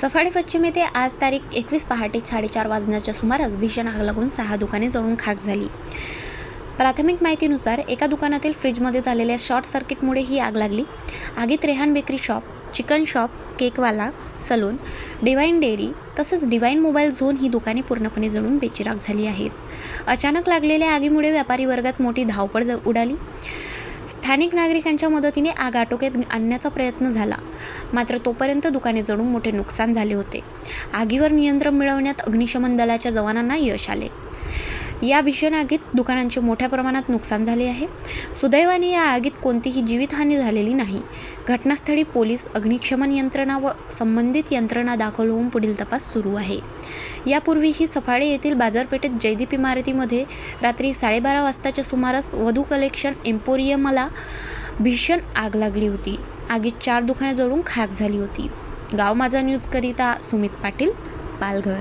सफाळे पश्चिम येथे आज तारीख एकवीस पहाटे साडेचार वाजण्याच्या सुमारास भीषण आग लागून सहा दुकाने जळून खाक झाली. प्राथमिक माहितीनुसार एका दुकानातील फ्रीजमध्ये झालेल्या शॉर्ट सर्किटमुळे ही आग लागली. आगीत Rehan bakery shop chicken shop केकवाला salon divine dairy तसंच डिवाईन मोबाईल झोन ही दुकाने पूर्णपणे जळून बेचिराग झाली आहेत. अचानक लागलेल्या आगीमुळे व्यापारी वर्गात मोठी धावपळ ज- उडाली. स्थानिक नागरिकांच्या मदतीने आग आटोक्यात आणण्याचा प्रयत्न झाला. मात्र तोपर्यंत दुकाने जळून मोठे नुकसान झाले होते. आगीवर नियंत्रण मिळवण्यात अग्निशमन दलाच्या जवानांना यश आले. या भीषण आगीत दुकानांचे मोठ्या प्रमाणात नुकसान झाले आहे. सुदैवाने या आगीत कोणतीही जीवितहानी झालेली नाही. घटनास्थळी पोलीस अग्निशमन यंत्रणा व संबंधित यंत्रणा दाखल होऊन पुढील तपास सुरू आहे. यापूर्वीही सफाळे येथील बाजारपेठेत जयदीप इमारतीमध्ये रात्री साडेबारा वाजताच्या सुमारास वधू कलेक्शन एम्पोरियमला भीषण आग लागली होती. आगीत चार दुकाने जळून खाक झाली होती. गाव माझा न्यूजकरिता सुमित पाटील पालघर.